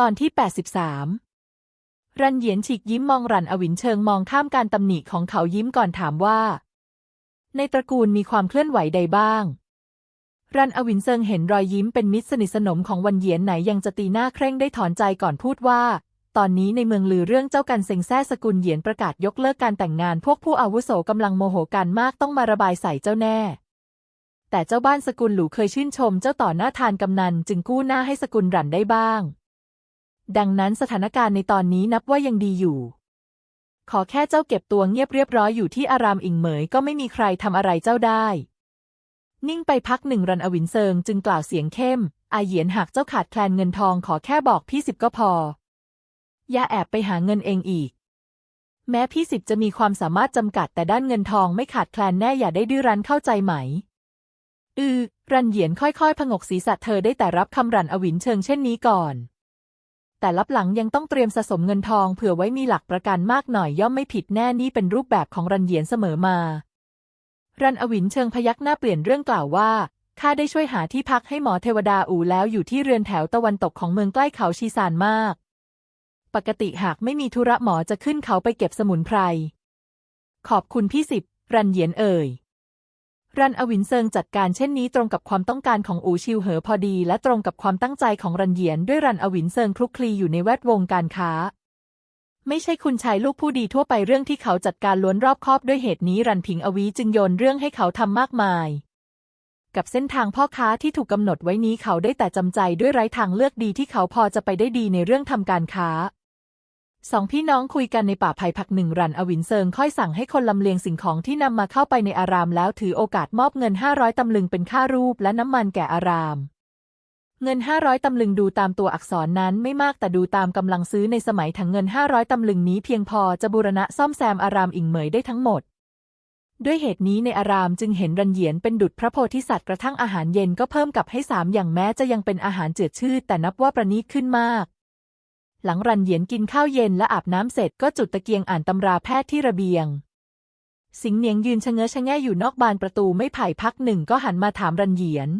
ตอนที่ 83 รันเหยียนฉีกยิ้มมองรันอวินเชิงมองข้ามการตำหนิของเขายิ้มก่อนถามว่า ในตระกูลมีความเคลื่อนไหวใดบ้าง รันอวินเซิงเห็นรอยยิ้มเป็นมิตรสนิทสนมของวันเหยียนไหนยังจะตีหน้าเคร่งได้ถอนใจก่อนพูดว่า ตอนนี้ในเมืองลือเรื่องเจ้ากันเซ็งแซ่สกุลเหยียนประกาศยกเลิกการแต่งงาน พวกผู้อาวุโสกำลังโมโหกันมากต้องมาระบายใส่เจ้าแน่แต่เจ้าบ้านสกุลหลูเคยชื่นชมเจ้าต่อหน้าทานกำนันจึงกู้หน้าให้สกุลรันได้บ้าง ดังนั้นสถานการณ์ในตอนนี้นับว่ายังดีอยู่ ขอแค่เจ้าเก็บตัวเงียบเรียบร้อยอยู่ที่อารามอิงเหมยก็ไม่มีใครทำอะไรเจ้าได้ นิ่งไปพักหนึ่งรันอวินเซิงจึงกล่าวเสียงเข้ม อาเหยียนหากเจ้าขาดแคลนเงินทองขอแค่บอกพี่สิบก็พอ อย่าแอบไปหาเงินเองอีก แม้พี่สิบจะมีความสามารถจำกัดแต่ด้านเงินทองไม่ขาดแคลนแน่อย่าได้ดื้อรั้นเข้าใจไหมอือ รันเหยียนค่อยๆ ผงกศีรษะเธอได้แต่รับคำรันอวินเชิงเช่นนี้ก่อน แต่ลับหลังยังต้องเตรียมสะสมเงินทองเผื่อไว้มีหลักประกันมากหน่อยย่อมไม่ผิดแน่นี่เป็นรูปแบบของรันเหยียนเสมอมา รันอวินเชิงพยักหน้าเปลี่ยนเรื่องกล่าวว่าข้าได้ช่วยหาที่พักให้หมอเทวดาอูแล้วอยู่ที่เรือนแถวตะวันตกของเมืองใกล้เขาชีซานมาก ปกติหากไม่มีธุระหมอจะขึ้นเขาไปเก็บสมุนไพร ขอบคุณพี่สิบ รันเหยียนเอ่ย รันอวินเซิงจัดการเช่นนี้ตรงกับความต้องการของอูชิวเหอพอดี และตรงกับความตั้งใจของรันเหยียนด้วยรันอวินเซิงคลุกคลีอยู่ในแวดวงการค้า ไม่ใช่คุณชายลูกผู้ดีทั่วไปเรื่องที่เขาจัดการล้วนรอบคอบด้วยเหตุนี้รันผิงอวีจึงโยนเรื่องให้เขาทำมากมาย กับเส้นทางพ่อค้าที่ถูกกำหนดไว้นี้เขาได้แต่จำใจด้วยไร้ทางเลือกดีที่เขาพอจะไปได้ดีในเรื่องทำการค้า สองพี่น้องคุยกันในป่าไผ่ผักหนึ่งรันอวินเซิงค่อยสั่งให้คนลำเลียงสิ่งของที่นำมาเข้าไปในอารามแล้วถือโอกาสมอบเงินห้าร้อยตำลึงเป็นค่ารูปและน้ำมันแก่อาราม เงินห้าร้อยตำลึงดูตามตัวอักษรนั้นไม่มากแต่ดูตามกำลังซื้อในสมัยถังเงินห้าร้อยตำลึงนี้เพียงพอจะบูรณะซ่อมแซมอารามอิงเหมยได้ทั้งหมด ด้วยเหตุนี้ในอารามจึงเห็นรันเหยียนเป็นดุจพระโพธิสัตว์กระทั่งอาหารเย็นก็เพิ่มกับให้สามอย่างแม้จะยังเป็นอาหารเจือชืดแต่นับว่าประณีตขึ้นมาก หลังรันเหยียนกินข้าวเย็นและอาบน้ำเสร็จก็จุดตะเกียงอ่านตำราแพทย์ที่ระเบียง สิงเหนียงยืนชะเง้อชะแง่อยู่นอกบานประตูไม่ไผ่พักหนึ่งก็หันมาถามรันเหยียน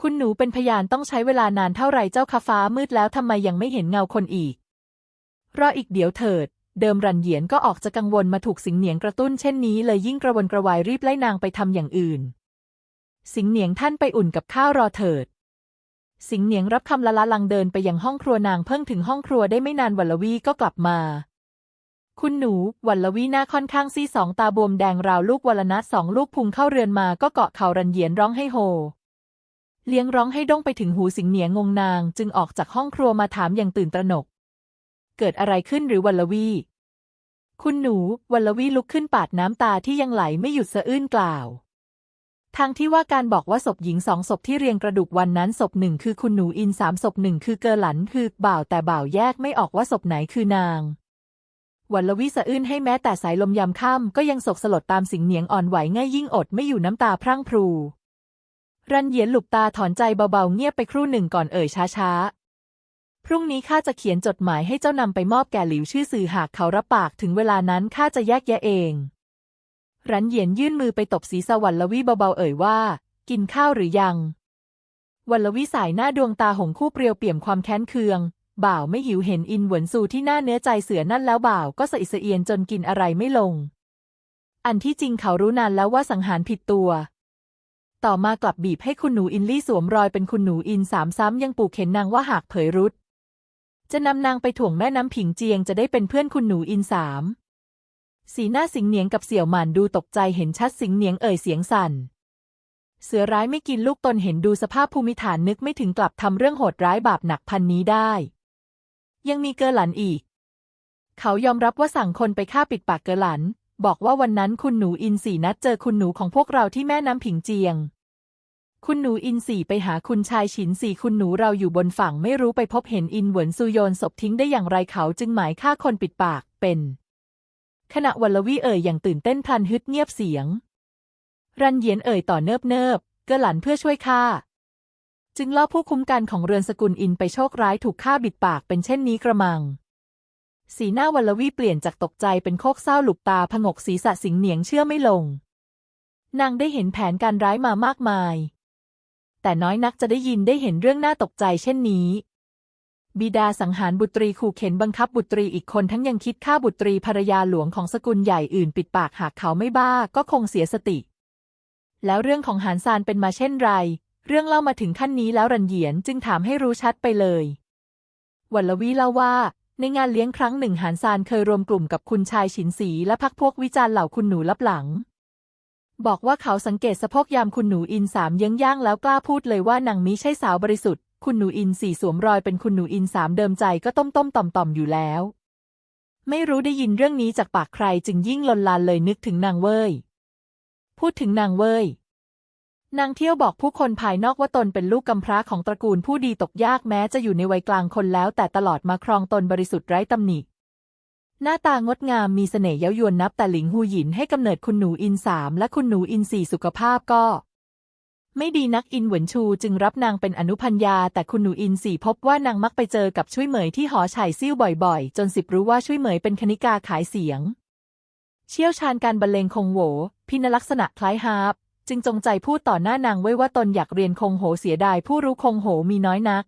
คุณหนูเป็นพยานต้องใช้เวลานานเท่าไหร่เจ้าคาฟ้ามืดแล้วทำไมยังไม่เห็นเงาคนอีก รออีกเดี๋ยวเถิด เดิมรันเหยียนก็ออกจะกังวลมาถูกสิงเหนียงกระตุ้นเช่นนี้เลยยิ่งกระวนกระวายรีบไล่นางไปทำอย่างอื่น สิงเหนียงท่านไปอุ่นกับข้าวรอเถิด สิงเหนียงรับคำละละลังเดินไปยังห้องครัวนางเพิ่งถึงห้องครัวได้ไม่นานวัลวีก็กลับมา คุณหนูวัลวีหน้าค่อนข้างซีสองตาบวมแดงราวลูกวัลนัดสองลูกพุงเข้าเรือนมาก็เกาะเข่ารันเหยียนร้องให้โฮ เลี้ยงร้องให้ด้งไปถึงหูสิงเหนียงงงนางจึงออกจากห้องครัวมาถามอย่างตื่นตระหนก เกิดอะไรขึ้นหรือวัลวีคุณหนูวัลลวีลุกขึ้นปาดน้ำตาที่ยังไหลไม่หยุดสะอื้นกล่าว ทางที่ว่าการบอกว่าศพหญิงสองศพที่เรียงกระดูกวันนั้นศพหนึ่งคือคุณหนูอินสามศพหนึ่งคือเกอหลันคือบ่าวแต่บ่าวแยกไม่ออกว่าศพไหนคือนางวัลลวีสะอื้นให้แม้แต่สายลมยามค่ำก็ยังโศกสลดตามสิงเหนียงอ่อนไหวง่ายยิ่งอดไม่อยู่น้ำตาพรั่งพรู รันเหยียนหลุบตาถอนใจเบาๆเงียบไปครู่หนึ่งก่อนเอ่ยช้าๆ พรุ่งนี้ข้าจะเขียนจดหมายให้เจ้านำไปมอบแก่หลิวชื่อสื่อหากเขารับปากถึงเวลานั้นข้าจะแยกแยะเอง รันเหยียนยื่นมือไปตบศีรษะวัลลวีเบาๆเอ่ยว่า กินข้าวหรือยัง วัลลวีสายหน้าดวงตาหงคู่เปรียวเปี่ยมความแค้นเคือง บ่าวไม่หิวเห็นอินหวนซูที่หน้าเนื้อใจเสือนั่นแล้วบ่าวก็สะอิดสะเอียนจนกินอะไรไม่ลง อันที่จริงเขารู้นานแล้วว่าสังหารผิดตัว ต่อมากลับบีบให้คุณหนูอินลี่สวมรอยเป็นคุณหนูอินสามซ้ำยังปลูกเข็นนางว่าหากเผยรุดจะนำนางไปถ่วงแม่น้ำผิงเจียงจะได้เป็นเพื่อนคุณหนูอินสาม สีหน้าสิงเหนียงกับเสี่ยวหมานดูตกใจเห็นชัดสิงเหนียงเอ่ยเสียงสั่น เสือร้ายไม่กินลูกตนเห็นดูสภาพภูมิฐานนึกไม่ถึงกลับทำเรื่องโหดร้ายบาปหนักพันนี้ได้ ยังมีเกอหลันอีก เขายอมรับว่าสั่งคนไปฆ่าปิดปากเกอหลัน บอกว่าวันนั้นคุณหนูอินสี่นัดเจอคุณหนูของพวกเราที่แม่น้ำผิงเจียง คุณหนูอินสี่ไปหาคุณชายฉินสี่คุณหนูเราอยู่บนฝั่งไม่รู้ไปพบเห็นอินเหวินซูโยนศพทิ้งได้อย่างไรเขาจึงหมายฆ่าคนปิดปากเป็น ขณะวัลวีเอ่ยอย่างตื่นเต้นพลันฮึดเงียบเสียง รันเยียนเอ่ยต่อเนิบเนิบเกอหลันเพื่อช่วยฆ่าจึงล่อผู้คุ้มกันของเรือนสกุลอินไปโชคร้ายถูกฆ่าบิดปากเป็นเช่นนี้กระมัง สีหน้าวัลลวีเปลี่ยนจากตกใจเป็นโคกเศร้าหลุบตาผงกศีรษะสิงเหนียงเชื่อไม่ลง นางได้เห็นแผนการร้ายมามากมาย แต่น้อยนักจะได้ยินได้เห็นเรื่องน่าตกใจเช่นนี้ บิดาสังหารบุตรีขู่เข็นบังคับบุตรีอีกคนทั้งยังคิดฆ่าบุตรีภรรยาหลวงของสกุลใหญ่อื่นปิดปากหากเขาไม่บ้าก็คงเสียสติ แล้วเรื่องของหานซานเป็นมาเช่นไร เรื่องเล่ามาถึงขั้นนี้แล้วรันเหยียนจึงถามให้รู้ชัดไปเลยวัลลวีเล่าว่า ในงานเลี้ยงครั้งหนึ่งหานซานเคยรวมกลุ่มกับคุณชายฉินสีและพักพวกวิจารณ์เหล่าคุณหนูลับหลัง บอกว่าเขาสังเกตสะโพกยามคุณหนูอินสามเยื้องย่างแล้วกล้าพูดเลยว่านางมิใช่สาวบริสุทธิ์ คุณหนูอินสี่สวมรอยเป็นคุณหนูอินสามเดิมใจก็ต้มต้มต่อมต่อมอยู่แล้ว ไม่รู้ได้ยินเรื่องนี้จากปากใครจึงยิ่งลนลานเลยนึกถึงนางเว้ย พูดถึงนางเว้ย นางเที่ยวบอกผู้คนภายนอกว่าตนเป็นลูกกำพร้าของตระกูลผู้ดีตกยากแม้จะอยู่ในวัยกลางคนแล้ว แต่ตลอดมาครองตนบริสุทธิ์ไร้ตำหนิ หน้าตางดงามมีเสน่ห์เย้ายวนนับแต่หลิงหูหยินให้กำเนิดคุณหนูอินสามและคุณหนูอินสี่สุขภาพก็ ไม่ดีนักอินเหวินชูจึงรับนางเป็นอนุพัญญา แต่คุณหนูอินสี่พบว่านางมักไปเจอกับช่วยเหมยที่หอไฉซิ่วบ่อยๆ จนสิบรู้ว่าช่วยเหมยเป็นคณิกาขายเสียง เชี่ยวชาญการบรรเลงคงโหวพินลักษณะคล้ายฮาร์ปจึงจงใจพูดต่อหน้านางไว้ว่าตนอยากเรียนคงโหเสียดายผู้รู้คงโหมีน้อยนัก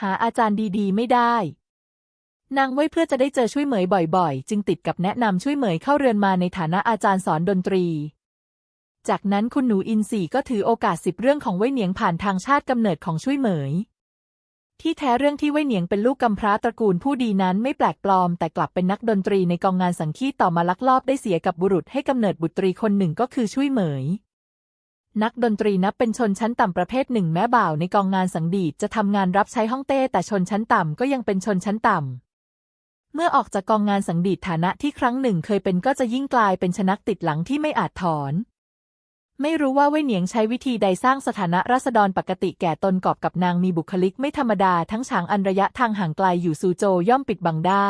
หาอาจารย์ดีๆ ไม่ได้ นางไว้เพื่อจะได้เจอช่วยเหมยบ่อยๆ จึงติดกับแนะนำช่วยเหมยเข้าเรือนมาในฐานะอาจารย์สอนดนตรี จากนั้นคุณหนูอินสีก็ถือโอกาสสิบเรื่องของเว่ยเหนียงผ่านทางชาติกำเนิดของช่วยเหมย ที่แท้เรื่องที่เว่ยเหนียงเป็นลูกกำพร้าตระกูลผู้ดีนั้นไม่แปลกปลอม แต่กลับเป็นนักดนตรีในกองงานสังคีตต่อมาลักลอบได้เสียกับบุรุษให้กำเนิดบุตรีคนหนึ่งก็คือช่วยเหมย นักดนตรีนับเป็นชนชั้นต่ำประเภทหนึ่งแม้บ่าวในกองงานสังดีจะทำงานรับใช้ห้องเต้แต่ชนชั้นต่ำก็ยังเป็นชนชั้นต่ำเมื่อออกจากกองงานสังดีฐานะที่ครั้งหนึ่งเคยเป็นก็จะยิ่งกลายเป็นชนักติดหลังที่ไม่อาจถอน ไม่รู้ว่าเว่ยเหนียงใช้วิธีใดสร้างสถานะราษฎรปกติแก่ตนกอบกับนางมีบุคลิกไม่ธรรมดาทั้งฉางอันระยะทางห่างไกลอยู่ซูโจย่อมปิดบังได้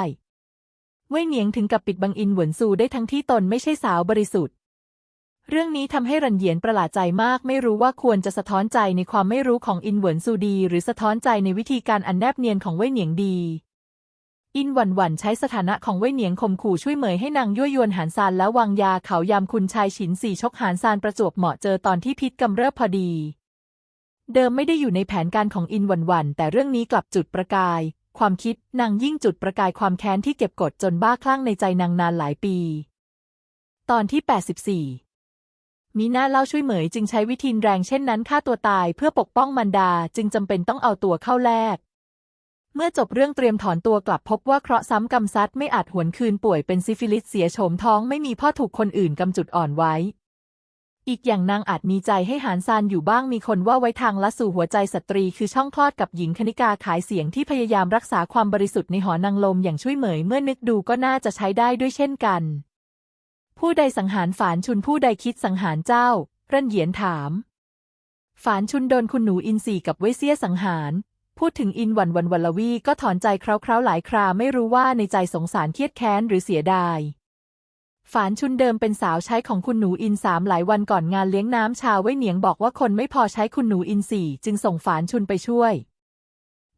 เว่ยเหนียงถึงกับปิดบังอินหวนซูได้ทั้งที่ตนไม่ใช่สาวบริสุทธิ์ เรื่องนี้ทำให้รันเหยียนประหลาดใจมากไม่รู้ว่าควรจะสะท้อนใจในความไม่รู้ของอินหวนซูดี หรือสะท้อนใจในวิธีการอันแนบเนียนของเว่ยเหนียงดี อินหวันหวันใช้สถานะของเว่ยเหนียงข่มขู่ช่วยเหมยให้นางยั่วยวนหานซานแล้ววางยาเขายามคุณชายฉินสี่ชกหานซานประจวบเหมาะเจอตอนที่พิษกำเริบพอดี เดิมไม่ได้อยู่ในแผนการของอินหวันหวันแต่เรื่องนี้กลับจุดประกาย ความคิดนางยิ่งจุดประกายความแค้นที่เก็บกดจนบ้าคลั่งในใจนางนานหลายปี ตอนที่ 84 มีหน้าเล่าช่วยเหมยจึงใช้วิธีแรงเช่นนั้นฆ่าตัวตายเพื่อปกป้องมันดาจึงจำเป็นต้องเอาตัวเข้าแลก เมื่อจบเรื่องเตรียมถอนตัวกลับพบว่าเคราะห์ซ้ำกำซัดไม่อาจหวนคืนป่วยเป็นซิฟิลิสเสียโฉมท้องไม่มีพ่อถูกคนอื่นกำจุดอ่อนไว้ อีกอย่างนางอาจมีใจให้หานซานอยู่บ้างมีคนว่าไว้ทางละสู่หัวใจสตรีคือช่องคลอดกับหญิงคณิกาขายเสียงที่พยายามรักษาความบริสุทธิ์ในหอนางลมอย่างช่วยเหมยเมื่อนึกดูก็น่าจะใช้ได้ด้วยเช่นกัน ผู้ใดสังหารฝานชุนผู้ใดคิดสังหารเจ้ารันเหยียนถามฝานชุนโดนคุณหนูอินสีกับเวเซียสังหาร พูดถึงอินวันวันวัลวีก็ถอนใจคราวๆหลายคราไม่รู้ว่าในใจสงสารเครียดแค้นหรือเสียดาย ฝานชุนเดิมเป็นสาวใช้ของคุณหนูอินสามหลายวันก่อนงานเลี้ยงน้ำชาเว่ยเหนียงบอกว่าคนไม่พอใช้คุณหนูอินสี่จึงส่งฝานชุนไปช่วย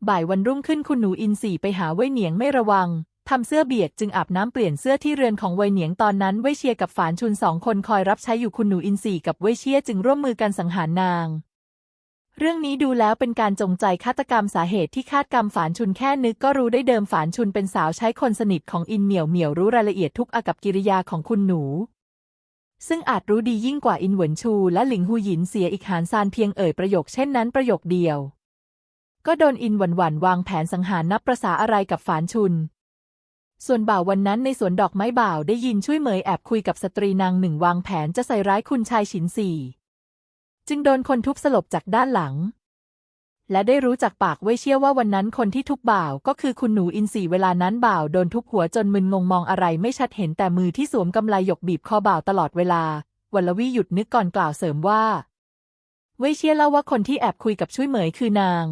บ่ายวันรุ่งขึ้นคุณหนูอินสี่ไปหาเว่ยเหนียงไม่ระวังทำเสื้อเบียดจึงอาบน้ำเปลี่ยนเสื้อที่เรือนของเว่ยเหนียงตอนนั้นเว่ยเชียกับฝานชุนสองคนคอยรับใช้อยู่คุณหนูอินสี่กับเว่ยเชียจึงร่วมมือกันสังหารนาง เรื่องนี้ดูแล้วเป็นการจงใจฆาตกรรมสาเหตุที่คาดกรรมฝานชุนแค่นึกก็รู้ได้เดิมฝานชุนเป็นสาวใช้คนสนิทของอินเหมียวเหมียวรู้รายละเอียดทุกอากับกิริยาของคุณหนู ซึ่งอาจรู้ดียิ่งกว่าอินเหวินชู และหลิงหูหยินเสียอีกหานซานเพียงเอ่ยประโยคเช่นนั้นประโยคเดียว ก็โดนอินหวันหวันวางแผนสังหารนับประษาอะไรกับฝานชุน ส่วนบ่าววันนั้นในสวนดอกไม้บ่าวได้ยินช่วยเหมยแอบคุยกับสตรีนางหนึ่งวางแผนจะใส่ร้ายคุณชายฉินสี่ จึงโดนคนทุบสลบจากด้านหลัง และได้รู้จากปากไว้เชื่อว่าวันนั้นคนที่ทุบบ่าวก็คือคุณหนูอินสีเวลานั้นบ่าวโดนทุบหัวจนมึนงงมองอะไรไม่ชัดเห็นแต่มือที่สวมกำไลหยกบีบคอบ่าวตลอดเวลาวัลลวีหยุดนึกก่อนกล่าวเสริมว่า เว่ยเชี่ยเล่าว่าคนที่แอบคุยกับช่วยเหมยคือนาง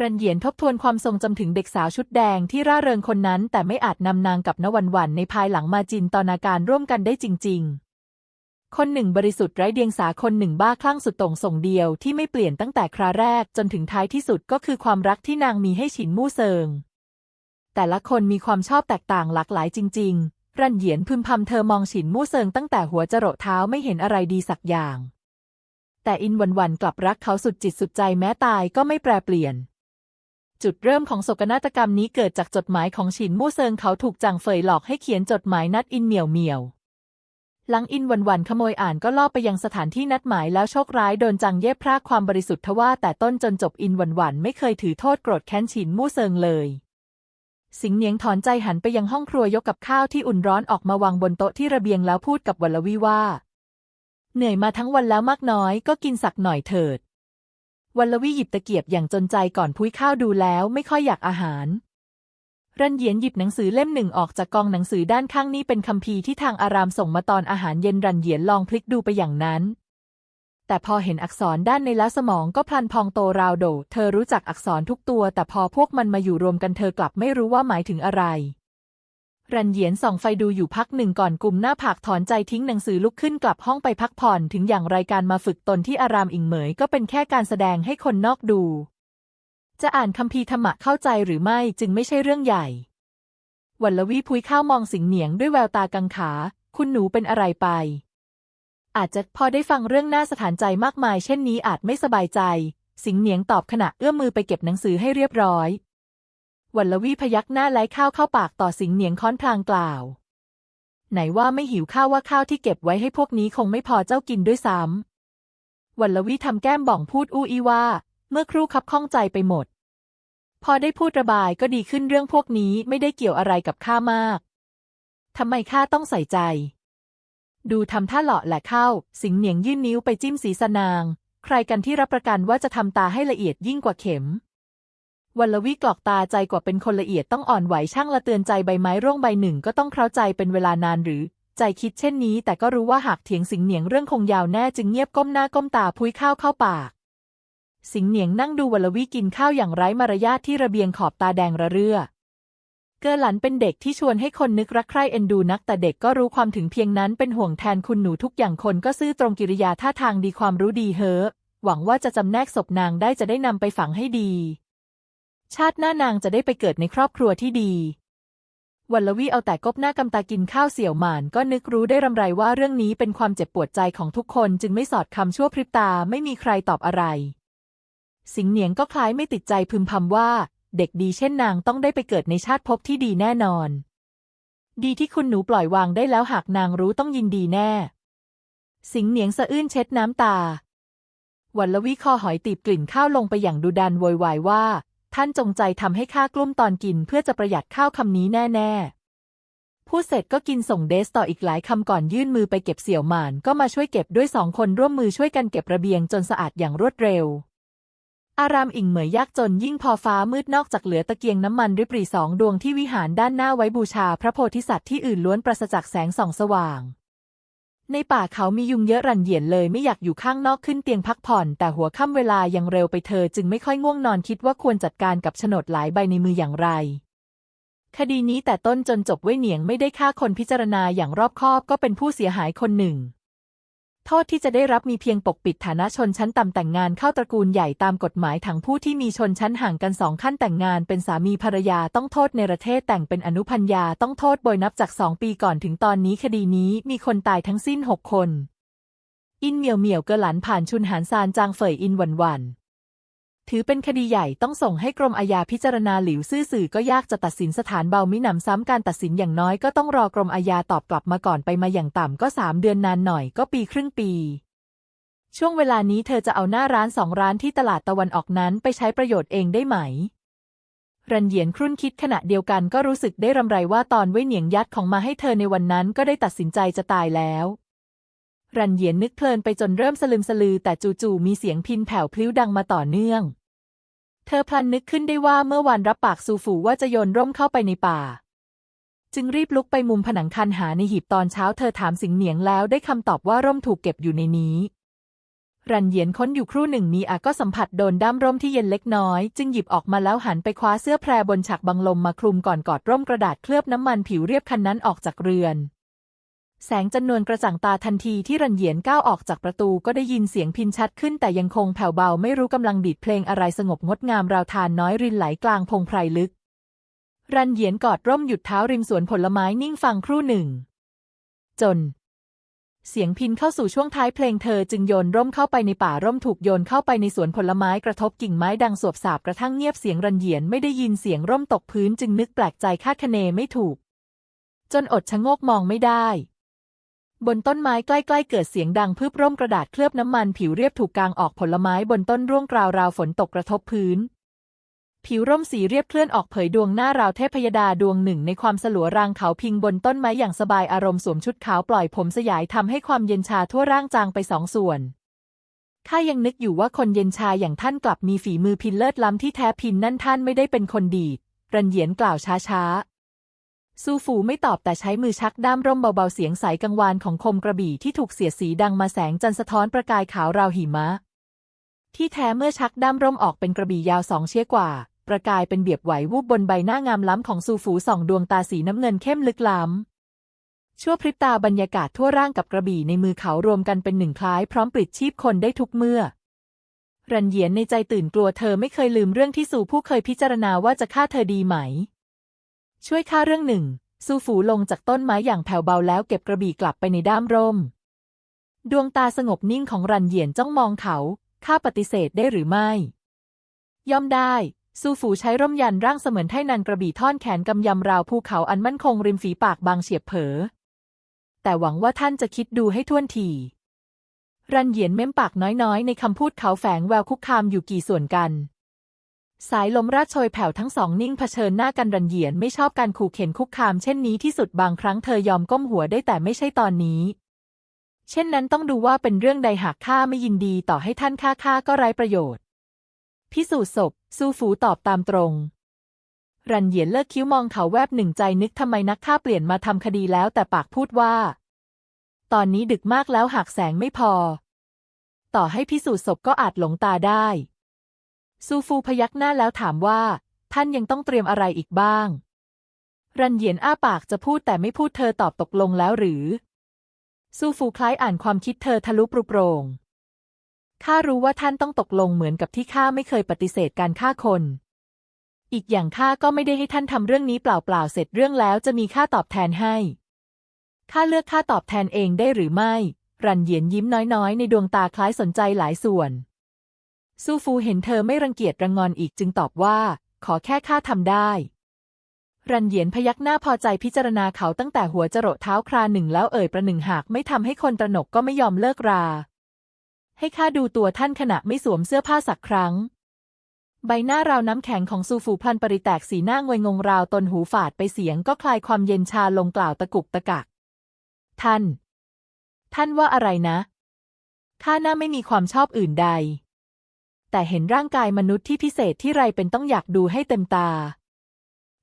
รันเหยียนทบทวนความทรงจำถึงเด็กสาวชุดแดงที่ร่าเริงคนนั้น แต่ไม่อาจนำนางกับนวันวันในภายหลังมาจินตนาการร่วมกันได้จริง ๆ คนหนึ่งบริสุทธิ์ไร้เดียงสาคนหนึ่งบ้าคลั่งสุดต่งส่งเดียวที่ไม่เปลี่ยนตั้งแต่คราแรกจนถึงท้ายที่สุดก็คือความรักที่นางมีให้ฉินมู่เซิง แต่ละคนมีความชอบแตกต่างหลากหลายจริง ๆ รันเหยียนพึมพำเธอมองฉินมู่เซิงตั้งแต่หัวจรดเท้าไม่เห็นอะไรดีสักอย่าง แต่อินวันวันกลับรักเขาสุดจิตสุดใจแม้ตายก็ไม่แปรเปลี่ยนจุดเริ่มของโศกนาฏกรรมนี้เกิดจากจดหมายของฉินมู่เซิงเขาถูกจางเฟยหลอกให้เขียนจดหมายนัดอินเหมียวเหมียว หลังอินวันวันขโมยอ่านก็ล่อไปยังสถานที่นัดหมายแล้วโชคร้ายโดนจังเย็บพรากความบริสุทธิ์ทว่าแต่ต้นจนจบอินวันวันไม่เคยถือโทษโกรธแค้นฉินมู่เซิงเลย สิงเหนียงถอนใจหันไปยังห้องครัวยกกับข้าวที่อุ่นร้อนออกมาวางบนโต๊ะที่ระเบียงแล้วพูดกับวัลวีว่า เหนื่อยมาทั้งวันแล้วมากน้อยก็กินสักหน่อยเถิดวัลวีหยิบตะเกียบอย่างจนใจก่อนพุ้ยข้าวดูแล้วไม่ค่อยอยากอาหาร รันเหยียนหยิบหนังสือเล่มหนึ่งออกจากกองหนังสือด้านข้างนี้เป็นคัมภีร์ที่ทางอารามส่งมาตอนอาหารเย็นรันเหยียนลองพลิกดูไปอย่างนั้น แต่พอเห็นอักษรด้านในแล้วสมองก็พลันพองโตราวโด เธอรู้จักอักษรทุกตัว แต่พอพวกมันมาอยู่รวมกันเธอกลับไม่รู้ว่าหมายถึงอะไร รันเหยียนส่องไฟดูอยู่พักหนึ่งก่อนกลุ่มหน้าผากถอนใจทิ้งหนังสือลุกขึ้นกลับห้องไปพักผ่อนถึงอย่างไรการมาฝึกตนที่อารามอิงเหมยก็เป็นแค่การแสดงให้คนนอกดู จะอ่านคัมภีธรรมะเข้าใจหรือไม่จึงไม่ใช่เรื่องใหญ่ วัลวีพุ้ยข้าวมองสิงเหนียงด้วยแววตากังขา คุณหนูเป็นอะไรไป อาจจะพอได้ฟังเรื่องน่าสถานใจมากมาย เช่นนี้อาจไม่สบายใจ สิงเหนียงตอบขณะเอื้อมมือไปเก็บหนังสือให้เรียบร้อยวัลวีพยักหน้าไล้ข้าวเข้าปากต่อสิงเหนียงค้อนพลางกล่าว ไหนว่าไม่หิวข้าวว่าข้าวที่เก็บไว้ให้พวกนี้คงไม่พอเจ้ากินด้วยซ้ำวัลวีทำแก้มบ่องพูดอู้อีว่า มื่อครู่คับข้องใจไปหมด พอได้พูดระบายก็ดีขึ้นเรื่องพวกนี้ไม่ได้เกี่ยวอะไรกับข้ามากทำไมข้าต้องใส่ใจ ดูทำท่าหล่อแหละเข้า สิงเหนียงยื่นนิ้วไปจิ้มศีรษะนาง ใครกันที่รับประกันว่าจะทำตาให้ละเอียดยิ่งกว่าเข็มวัลวีกรอกตาใจกว่าเป็นคนละเอียดต้องอ่อนไหวช่างละเตือนใจใบไม้ร่วงใบหนึ่งก็ต้องเคร้าใจเป็นเวลานานหรือ ใจคิดเช่นนี้แต่ก็รู้ว่าหากเถียงสิงเหนียงเรื่องคงยาวแน่จึงเงียบก้มหน้าก้มตาพุ้ยข้าวเข้าปาก สิงเหนียงนั่งดูวลวีกินข้าวอย่างไร้มารยาทที่ระเบียงขอบตาแดงระเรื่อ เกอหลันเป็นเด็กที่ชวนให้คนนึกรักใคร่เอ็นดูนัก แต่เด็กก็รู้ความถึงเพียงนั้นเป็นห่วงแทนคุณหนูทุกอย่างคนก็ซื่อตรงกิริยาท่าทางดีความรู้ดีเฮอหวังว่าจะจำแนกศพนางได้จะได้นำไปฝังให้ดี ชาติหน้านางจะได้ไปเกิดในครอบครัวที่ดีวัลวีเอาแต่กบหน้ากำตากินข้าวเสี่ยวหมานก็นึกรู้ได้รำไรว่าเรื่องนี้เป็นความเจ็บปวดใจของทุกคนจึงไม่สอดคำชั่วพริบตาไม่มีใครตอบอะไร สิงเหนียงก็คล้ายไม่ติดใจพึมพำว่า เด็กดีเช่นนางต้องได้ไปเกิดในชาติภพที่ดีแน่นอน ดีที่คุณหนูปล่อยวางได้แล้วหากนางรู้ต้องยินดีแน่ สิงเหนียงสะอื้นเช็ดน้ำตา วัลวีคอหอยตีบกลิ่นข้าวลงไปอย่างดุดันโวยวายว่า ท่านจงใจทำให้ข้ากลุ้มตอนกินเพื่อจะประหยัดข้าวคำนี้แน่ๆพูดเสร็จก็กินส่งเดสต่ออีกหลายคำก่อนยื่นมือไปเก็บเสี่ยวหมาน ก็มาช่วยเก็บด้วยสองคนร่วมมือช่วยกันเก็บระเบียงจนสะอาดอย่างรวดเร็ว อารามอิงเหมยยากจนยิ่งพอฟ้ามืดนอกจากเหลือตะเกียงน้ำมันริบหรี่สองดวงที่วิหารด้านหน้าไว้บูชาพระโพธิสัตว์ที่อื่นล้วนปราศจากแสงส่องสว่าง ในป่าเขามียุงเยอะรันเหยียนเลยไม่อยากอยู่ข้างนอกขึ้นเตียงพักผ่อน แต่หัวค่ำเวลายังเร็วไปเธอจึงไม่ค่อยง่วงนอนคิดว่าควรจัดการกับโฉนดหลายใบในมืออย่างไร คดีนี้แต่ต้นจนจบเว่ยเหนียงไม่ได้ฆ่าคนพิจารณาอย่างรอบคอบก็เป็นผู้เสียหายคนหนึ่ง โทษที่จะได้รับมีเพียงปกปิดฐานะชนชั้นต่ำแต่งงานเข้าตระกูลใหญ่ตามกฎหมายถังผู้ที่มีชนชั้นห่างกันสองขั้นแต่งงานเป็นสามีภรรยาต้องโทษในประเทศแต่งเป็นอนุพันยาต้องโทษโดยนับจากสองปีก่อนถึงตอนนี้คดีนี้มีคนตายทั้งสิ้นหกคน อินเหมียวเหมียวเกอหลันผ่านชุนหานซานจางเฟยอินหวันหวัน ถือเป็นคดีใหญ่ต้องส่งให้กรมอาญาพิจารณาหลิวซื่อสื่อก็ยากจะตัดสินสถานเบามิหนำซ้ำการตัดสินอย่างน้อยก็ต้องรอกรมอาญาตอบกลับมาก่อนไปมาอย่างต่ำก็สามเดือนนานหน่อยก็ปีครึ่งปี ช่วงเวลานี้เธอจะเอาหน้าร้านสองร้านที่ตลาดตะวันออกนั้นไปใช้ประโยชน์เองได้ไหม รันเหยียนครุ่นคิดขณะเดียวกันก็รู้สึกได้รำไรว่าตอนเว่ยเหนียงยัดของมาให้เธอในวันนั้นก็ได้ตัดสินใจจะตายแล้ว รันเหยียนนึกเพลินไปจนเริ่มสลึมสลือแต่จู่ๆมีเสียงพินแผ่วพลิ้วดังมาต่อเนื่อง เธอพลันนึกขึ้นได้ว่าเมื่อวานรับปากซูฝูว่าจะโยนร่มเข้าไปในป่า จึงรีบลุกไปมุมผนังคันหาในหีบตอนเช้าเธอถามสิงเหนียงแล้วได้คำตอบว่าร่มถูกเก็บอยู่ในนี้ รันเหยียนค้นอยู่ครู่หนึ่งมีอาก็สัมผัสโดนด้ามร่มที่เย็นเล็กน้อย จึงหยิบออกมาแล้วหันไปคว้าเสื้อแพรบนฉากบังลมมาคลุมก่อนกอดร่มกระดาษเคลือบน้ำมันผิวเรียบคันนั้นออกจากเรือน แสงจันนวลกระจ่างตาทันทีที่รันเหยียนก้าวออกจากประตูก็ได้ยินเสียงพินชัดขึ้นแต่ยังคงแผ่วเบาไม่รู้กำลังดีดเพลงอะไรสงบงดงามราวทานน้อยรินไหลกลางพงไพรลึก รันเหยียนกอดร่มหยุดเท้าริมสวนผลไม้นิ่งฟังครู่หนึ่ง จน เสียงพินเข้าสู่ช่วงท้ายเพลงเธอจึงโยนร่มเข้าไปในป่าร่มถูกโยนเข้าไปในสวนผลไม้กระทบกิ่งไม้ดังสวบสาบกระทั่งเงียบเสียงรันเหยียนไม่ได้ยินเสียงร่มตกพื้นจึงนึกแปลกใจคาดคะเนไม่ถูก จนอดชะโงกมองไม่ได้ บนต้นไม้ใกล้ๆ เกิดเสียงดังพืบร่มกระดาษเคลือบน้ำมันผิวเรียบถูกกางออกผลไม้บนต้นร่วงกราวราวฝนตกกระทบพื้น ผิวร่มสีเรียบเคลื่อนออกเผยดวงหน้าราวเทพยดาดวงหนึ่ง ในความสลัวรางเขาพิงบนต้นไม้อย่างสบายอารมณ์สวมชุดขาวปล่อยผมสยายทำให้ความเย็นชาทั่วร่างจางไปสองส่วนข้ายังนึกอยู่ว่าคนเย็นชาอย่างท่านกลับมีฝีมือพินเลิศล้ำที่แท้พินนั่นท่านไม่ได้เป็นคนดี รันเหยียนกล่าวช้าๆ ซูฟูไม่ตอบแต่ใช้มือชักด้ามร่มเบาๆเสียงใสกังวานของคมกระบี่ที่ถูกเสียดสีดังมาแสงจันทร์สะท้อนประกายขาวราวหิมะ ที่แท้เมื่อชักด้ามร่มออกเป็นกระบี่ยาวสองเชี่ยกว่า ประกายเป็นเบียบไหววูบบนใบหน้างามล้ำของซูฟูส่องดวงตาสีน้ำเงินเข้มลึกล้ำ ชั่วพริบตาบรรยากาศทั่วร่างกับกระบี่ในมือเขารวมกันเป็นหนึ่งคล้ายพร้อมปลิดชีพคนได้ทุกเมื่อรันเหยียนในใจตื่นกลัวเธอไม่เคยลืมเรื่องที่ซูผู้เคยพิจารณาว่าจะฆ่าเธอดีไหม ช่วยข้าเรื่องหนึ่ง ซูฝูลงจากต้นไม้อย่างแผ่วเบาแล้วเก็บกระบี่กลับไปในด้ามร่ม ดวงตาสงบนิ่งของรันเหยียนจ้องมองเขาข้าปฏิเสธได้หรือไม่ ย่อมได้ ซูฝูใช้ร่มยันร่างเสมือนไทนันกระบี่ท่อนแขนกำยำราวภูเขาอันมั่นคงริมฝีปากบางเฉียบเผลอแต่หวังว่าท่านจะคิดดูให้ท่วนที รันเหยียนเม้มปากน้อยๆ ในคำพูดเขาแฝงแววคุกคามอยู่กี่ส่วนกัน สายลมราดโชยแผ่วทั้งสองนิ่งเผชิญหน้ากันรันเหยียนไม่ชอบการขู่เข็นคุกคามเช่นนี้ที่สุดบางครั้งเธอยอมก้มหัวได้แต่ไม่ใช่ตอนนี้ เช่นนั้นต้องดูว่าเป็นเรื่องใดหากข้าไม่ยินดีต่อให้ท่านฆ่าข้าก็ไร้ประโยชน์ พิสูจน์ศพซูฟูตอบตามตรง รันเหยียนเลิกคิ้วมองเขาแวบหนึ่งใจนึกทำไมนักฆ่าเปลี่ยนมาทำคดีแล้วแต่ปากพูดว่า ตอนนี้ดึกมากแล้วหากแสงไม่พอ ต่อให้พิสูจน์ศพก็อาจหลงตาได้ ซูฟูพยักหน้าแล้วถามว่า ท่านยังต้องเตรียมอะไรอีกบ้าง รันเหยียนอ้าปากจะพูดแต่ไม่พูดเธอตอบตกลงแล้วหรือ ซูฟูคล้ายอ่านความคิดเธอทะลุปรุโปรงข้ารู้ว่าท่านต้องตกลงเหมือนกับที่ข้าไม่เคยปฏิเสธการฆ่าคน อีกอย่างข้าก็ไม่ได้ให้ท่านทำเรื่องนี้เปล่าๆเสร็จเรื่องแล้วจะมีค่าตอบแทนให้ข้าเลือกค่าตอบแทนเองได้หรือไม่ รันเหยียนยิ้มน้อยๆ ในดวงตาคล้ายสนใจหลายส่วน ซูฟูเห็นเธอไม่รังเกียจรังงอนอีกจึงตอบว่า ขอแค่ข้าทำได้ รันเหยียนพยักหน้าพอใจพิจารณาเขาตั้งแต่หัวจรดเท้าคราหนึ่งแล้วเอ่ยประหนึ่งหากไม่ทำให้คนตระหนกก็ไม่ยอมเลิกรา ให้ข้าดูตัวท่านขณะไม่สวมเสื้อผ้าสักครั้ง ใบหน้าราวน้ำแข็งของซูฟูพลันปริแตกสีหน้างวยงงราวตนหูฝาดไปเสียงก็คลายความเย็นชาลงกล่าวตะกุกตะกัก ท่าน ท่านว่าอะไรนะข้าน่าไม่มีความชอบอื่นใด แต่เห็นร่างกายมนุษย์ที่พิเศษที่ไรเป็นต้องอยากดูให้เต็มตา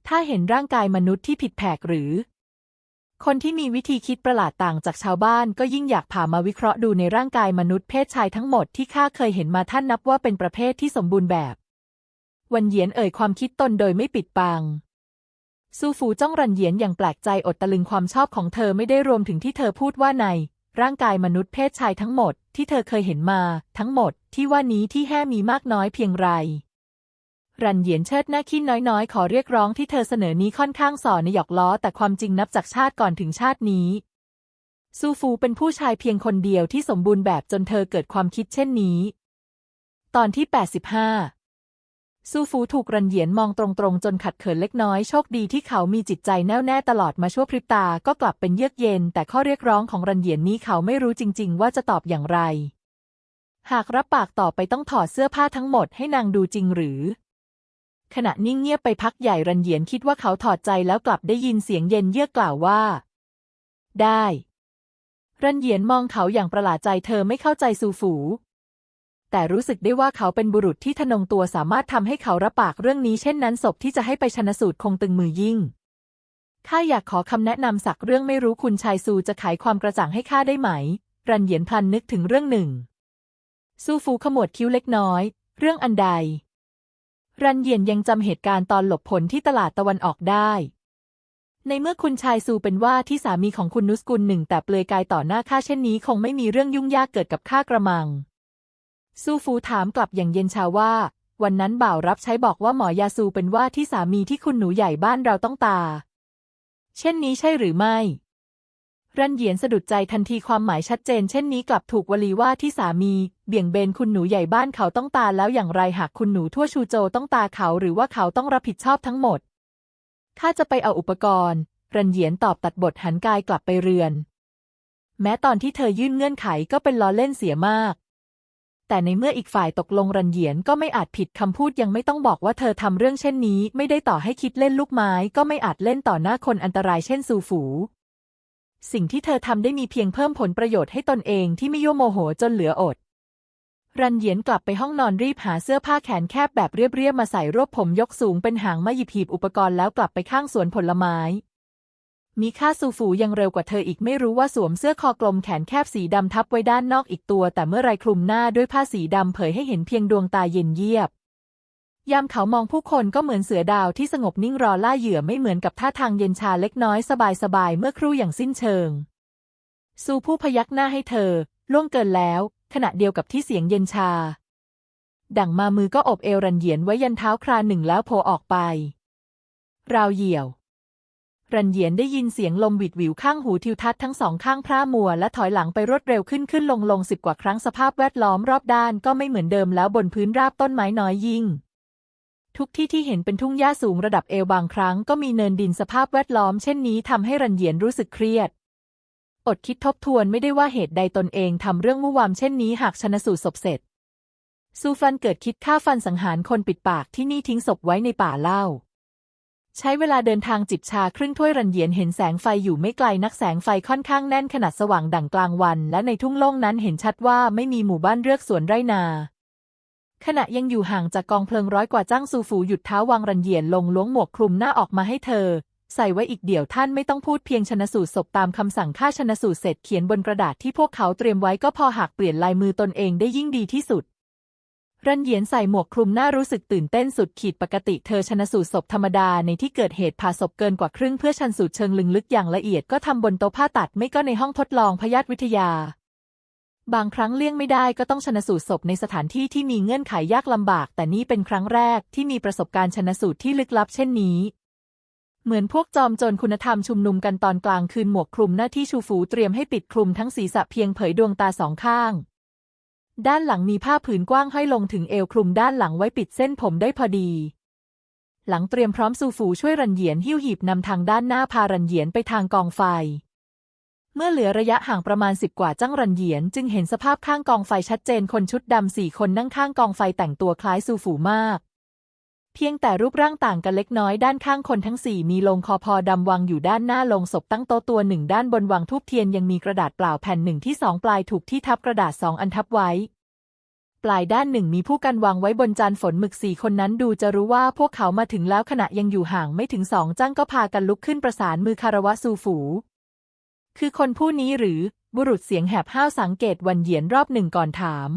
ถ้าเห็นร่างกายมนุษย์ที่ผิดแผกหรือ คนที่มีวิธีคิดประหลาดต่างจากชาวบ้านก็ยิ่งอยากผ่ามาวิเคราะห์ดูในร่างกายมนุษย์เพศชายทั้งหมดที่ข้าเคยเห็นมาท่านนับว่าเป็นประเภทที่สมบูรณ์แบบ วันเหยียนเอ่ยความคิดตนโดยไม่ปิดบังซูฟูจ้องรันเหยียนอย่างแปลกใจอดตะลึงความชอบของเธอไม่ได้รวมถึงที่เธอพูดว่าใน ร่างกายมนุษย์เพศชายทั้งหมดที่เธอเคยเห็นมา ทั้งหมด ที่ว่านี้ที่แห่มีมากน้อยเพียงไร รันเหยียนเชิดหน้าขี้น้อยๆ ขอเรียกร้องที่เธอเสนอนี้ค่อนข้างส่อในหยอกล้อ แต่ความจริงนับจากชาติก่อนถึงชาตินี้ ซูฟูเป็นผู้ชายเพียงคนเดียวที่สมบูรณ์แบบจนเธอเกิดความคิดเช่นนี้ ตอนที่ 85ซูฟูถูกรันเหยียนมองตรงๆ จนขัดเขินเล็กน้อย โชคดีที่เขามีจิตใจแน่วแน่ตลอดมาชั่วพริบตาก็กลับเป็นเยือกเย็น แต่ข้อเรียกร้องของรันเหยียนนี้เขาไม่รู้จริง ๆ ว่าจะตอบอย่างไร หากรับปากต่อไปต้องถอดเสื้อผ้าทั้งหมดให้นางดูจริงหรือ ขณะนิ่งเงียบไปพักใหญ่รันเหยียนคิดว่าเขาถอดใจแล้วกลับได้ยินเสียงเย็นเยือกกล่าวว่าได้ รันเหยียนมองเขาอย่างประหลาดใจเธอไม่เข้าใจซูฝู แต่รู้สึกได้ว่าเขาเป็นบุรุษที่ทนงตัวสามารถทำให้เขารับปากเรื่องนี้เช่นนั้นศพที่จะให้ไปชนะสูตรคงตึงมือยิ่ง ข้าอยากขอคำแนะนำสักเรื่องไม่รู้คุณชายซูจะไขความกระจ่างให้ข้าได้ไหม รันเหยียนพลันนึกถึงเรื่องหนึ่ง ซูฟูขมวดคิ้วเล็กน้อย เรื่องอันใด รันเหยียนยังจำเหตุการณ์ตอนหลบผลที่ตลาดตะวันออกได้ ในเมื่อคุณชายซูเป็นว่าที่สามีของคุณนุสกุลหนึ่งแต่เปลือยกายต่อหน้าข้าเช่นนี้ คงไม่มีเรื่องยุ่งยากเกิดกับข้ากระมัง ซูฟูถามกลับอย่างเย็นชาว่า วันนั้นบ่าวรับใช้บอกว่าหมอยาซูเป็นว่าที่สามีที่คุณหนูใหญ่บ้านเราต้องตา เช่นนี้ใช่หรือไม่ รันเหยียนสะดุดใจทันทีความหมายชัดเจนเช่นนี้กลับถูกวลีว่าที่สามี เบี่ยงเบนคุณหนูใหญ่บ้านเขาต้องตาแล้วอย่างไรหากคุณหนูทั่วชูโจต้องตาเขาหรือว่าเขาต้องรับผิดชอบทั้งหมดข้าจะไปเอาอุปกรณ์ รันเหยียนตอบตัดบทหันกายกลับไปเรือน แม้ตอนที่เธอยื่นเงื่อนไขก็เป็นล้อเล่นเสียมาก แต่ในเมื่ออีกฝ่ายตกลงรันเหยียนก็ไม่อาจผิดคำพูดยังไม่ต้องบอกว่าเธอทำเรื่องเช่นนี้ ไม่ได้ต่อให้คิดเล่นลูกไม้ก็ไม่อาจเล่นต่อหน้าคนอันตรายเช่นซูฝู สิ่งที่เธอทำได้มีเพียงเพิ่มผลประโยชน์ให้ตนเองที่ไม่ยั่วโมโหจนเหลืออด รันเหยียนกลับไปห้องนอนรีบหาเสื้อผ้าแขนแคบแบบเรียบๆมาใส่รวบผมยกสูงเป็นหางมาหยิบหีบอุปกรณ์แล้วกลับไปข้างสวนผลไม้มีค่าซูฟูยังเร็วกว่าเธออีกไม่รู้ว่าสวมเสื้อคอกลมแขนแคบสีดำทับไว้ด้านนอกอีกตัว แต่เมื่อไรคลุมหน้าด้วยผ้าสีดำเผยให้เห็นเพียงดวงตาเย็นเยียบ ยามเขามองผู้คนก็เหมือนเสือดาวที่สงบนิ่งรอล่าเหยื่อไม่เหมือนกับท่าทางเย็นชาเล็กน้อยสบายๆเมื่อครู่อย่างสิ้นเชิง ซูผู้พยักหน้าให้เธอ ล่วงเกินแล้ว ขณะเดียวกับที่เสียงเย็นชา ดั่งมามือก็อบเอวรันเหยียนไว้ยันเท้าคราหนึ่งแล้วโผล่ออกไป ราวเหี่ยว รันเหยียนได้ยินเสียงลมวิดหวิวข้างหูทิวทัศน์ทั้งสองข้างพร่ามัวและถอยหลังไปรวดเร็วขึ้นขึ้นลงลงสิบกว่าครั้งสภาพแวดล้อมรอบด้านก็ไม่เหมือนเดิมแล้วบนพื้นราบต้นไม้น้อยยิ่ง ทุกที่ที่เห็นเป็นทุ่งหญ้าสูงระดับเอวบางครั้งก็มีเนินดินสภาพแวดล้อมเช่นนี้ทำให้รันเยียนรู้สึกเครียด อดคิดทบทวนไม่ได้ว่าเหตุใดตนเองทำเรื่องมู่วามเช่นนี้หากชนสูตรศพเสร็จ ซูฟันเกิดคิดฆ่าฟันสังหารคนปิดปากที่นี่ทิ้งศพไว้ในป่าเล่า ใช้เวลาเดินทางจิบชาครึ่งถ้วยรันเยียนเห็นแสงไฟอยู่ไม่ไกลนักแสงไฟค่อนข้างแน่นขนาดสว่างดั่งกลางวัน และในทุ่งโล่งนั้นเห็นชัดว่าไม่มีหมู่บ้านเรือกสวนไรนา ขณะยังอยู่ห่างจากกองเพลิงร้อยกว่าจ้างซูฟูหยุดเท้าวางรันเหยียนลงล้วงหมวกคลุมหน้าออกมาให้เธอ ใส่ไว้อีกเดี่ยวท่านไม่ต้องพูดเพียงชนสูตรศพตามคำสั่งค่าชนสูตรเสร็จเขียนบนกระดาษที่พวกเขาเตรียมไว้ก็พอหากเปลี่ยนลายมือตนเองได้ยิ่งดีที่สุดรันเหยียนใส่หมวกคลุมหน้ารู้สึกตื่นเต้นสุดขีดปกติเธอชนสูตรศพธรรมดาในที่เกิดเหตุผ่าศพเกินกว่าครึ่งเพื่อชันสูตรเชิงลึกลึกอย่างละเอียดก็ทำบนโต๊ะผ้าตัดไม่ก็ในห้องทดลองพยาธิวิทยา บางครั้งเลี่ยงไม่ได้ก็ต้องชนสูตรศพในสถานที่ที่มีเงื่อนไขยากลำบาก แต่นี่เป็นครั้งแรกที่มีประสบการณ์ชนสูตรที่ลึกลับเช่นนี้ เหมือนพวกจอมโจรคุณธรรมชุมนุมกันตอนกลางคืนหมวกคลุมหน้าที่ชูฟูเตรียมให้ปิดคลุมทั้งศีรษะเพียงเผยดวงตาสองข้าง ด้านหลังมีผ้าผืนกว้างห้อยลงถึงเอวคลุมด้านหลังไว้ปิดเส้นผมได้พอดี หลังเตรียมพร้อมซูฟูช่วยรันเหยียนหิ้วหีบนำทางด้านหน้าพารันเหยียนไปทางกองไฟ เมื่อเหลือระยะห่างประมาณสิบกว่าจ้างรันเหยียน จึงเห็นสภาพข้างกองไฟชัดเจนคนชุดดำสี่คนนั่งข้างกองไฟแต่งตัวคล้ายซูฟูมาก เพียงแต่รูปร่างต่างกันเล็กน้อยด้านข้างคนทั้งสี่มีลงคอพอดำวางอยู่ด้านหน้าลงศพตั้งโต๊ะตัวหนึ่งด้านบนวางทูบเทียนยังมีกระดาษเปล่าแผ่นหนึ่งที่สองปลายถูกที่ทับกระดาษสองอันทับไว้ ปลายด้านหนึ่งมีผู้กันวางไว้บนจานฝนหมึกสี่คนนั้นดูจะรู้ว่าพวกเขามาถึงแล้วขณะยังอยู่ห่างไม่ถึงสองจ้างก็พากันลุกขึ้นประสานมือคารวะซูฝู คือคนผู้นี้หรือบุรุษเสียงแหบห้าวสังเกตวันเหยียนรอบหนึ่งก่อนถาม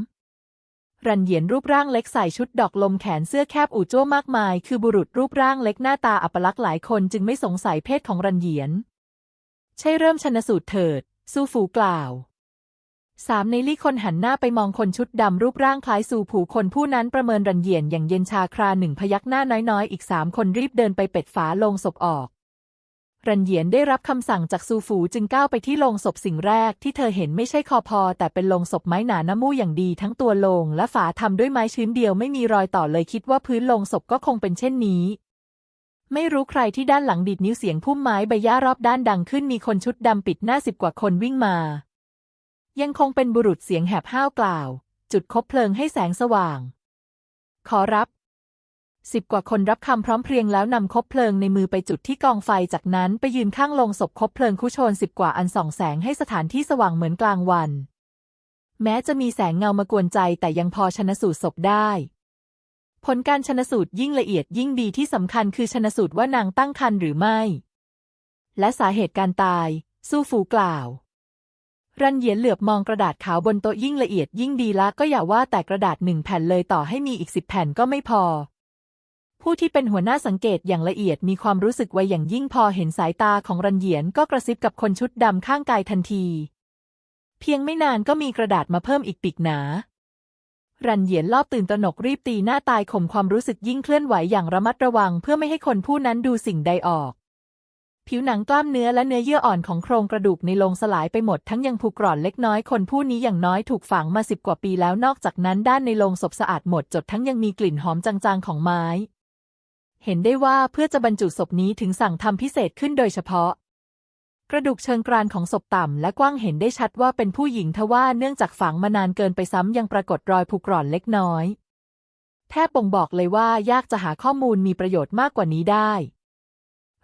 รันเหยียนรูปร่างเล็กใส่ชุดดอกลมแขนเสื้อแคบอู่โจ้มากมาย คือบุรุษรูปร่างเล็กหน้าตาอัปลักษณ์หลายคนจึงไม่สงสัยเพศของรันเหยียน ใช่เริ่มชนสูตรเถิดซูฝูกล่าวสามในลี่คนหันหน้าไปมองคนชุดดำรูปร่างคล้ายซูผูคนผู้นั้นประเมินรันเหยียนอย่างเย็นชาคราหนึ่งพยักหน้าน้อยๆอีกสามคนรีบเดินไปเป็ดฝาลงศพออก รันเหยียนได้รับคำสั่งจากซูฝูจึงก้าวไปที่โลงศพสิ่งแรกที่เธอเห็นไม่ใช่คอพอ แต่เป็นโลงศพไม้หนาน้ำมูอย่างดีทั้งตัวโลงและฝาทำด้วยไม้ชื้นเดียวไม่มีรอยต่อเลยคิดว่าพื้นโลงศพก็คงเป็นเช่นนี้ ไม่รู้ใครที่ด้านหลังดีดนิ้วเสียงพุ่มไม้ใบหญ้ารอบด้านดังขึ้นมีคนชุดดำปิดหน้าสิบกว่าคนวิ่งมา ยังคงเป็นบุรุษเสียงแหบห้าวกล่าว จุดคบเพลิงให้แสงสว่าง ขอรับ สิบกว่าคนรับคำพร้อมเพรียงแล้วนำคบเพลิงในมือไปจุดที่กองไฟจากนั้นไปยืนข้างลงศพคบเพลิงคุชนสิบกว่าอันส่องแสงให้สถานที่สว่างเหมือนกลางวัน แม้จะมีแสงเงามากวนใจแต่ยังพอชนะสูตรศพได้ ผลการชนสูตรยิ่งละเอียดยิ่งดีที่สำคัญคือชนสูตรว่านางตั้งครรภ์หรือไม่ และสาเหตุการตาย สู้ฝูกล่าว รันเยียนเหลือบมองกระดาษขาวบนโต๊ะยิ่งละเอียดยิ่งดีละก็อย่าว่าแต่กระดาษหนึ่งแผ่นเลยต่อให้มีอีกสิบแผ่นก็ไม่พอ ผู้ที่เป็นหัวหน้าสังเกตอย่างละเอียดมีความรู้สึกไวอย่างยิ่งพอเห็นสายตาของรันเหยียนก็กระซิบกับคนชุดดำข้างกายทันที เพียงไม่นานก็มีกระดาษมาเพิ่มอีกปีกหนา รันเหยียนรอบตื่นตระหนกรีบตีหน้าตายข่มความรู้สึกยิ่งเคลื่อนไหวอย่างระมัดระวัง เพื่อไม่ให้คนผู้นั้นดูสิ่งใดออก ผิวหนังกล้ามเนื้อและเนื้อเยื่ออ่อนของโครงกระดูกในโลงสลายไปหมดทั้งยังผุกร่อนเล็กน้อยคนผู้นี้อย่างน้อยถูกฝังมาสิบกว่าปีแล้วนอกจากนั้นด้านในโลงศพสะอาดหมดจดทั้งยังมีกลิ่นหอมจางๆของไม้ เห็นได้ว่าเพื่อจะบรรจุศพนี้ถึงสั่งทำพิเศษขึ้นโดยเฉพาะ กระดูกเชิงกรานของศพต่ำและกว้างเห็นได้ชัดว่าเป็นผู้หญิงทว่าเนื่องจากฝังมานานเกินไปซ้ำยังปรากฏรอยผุกร่อนเล็กน้อย แทบบ่งบอกเลยว่ายากจะหาข้อมูลมีประโยชน์มากกว่านี้ได้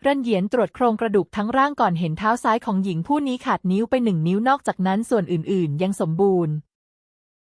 รันเหยียนตรวจโครงกระดูกทั้งร่างก่อนเห็นเท้าซ้ายของหญิงผู้นี้ขาดนิ้วไปหนึ่งนิ้วนอกจากนั้นส่วนอื่น ๆ ยังสมบูรณ์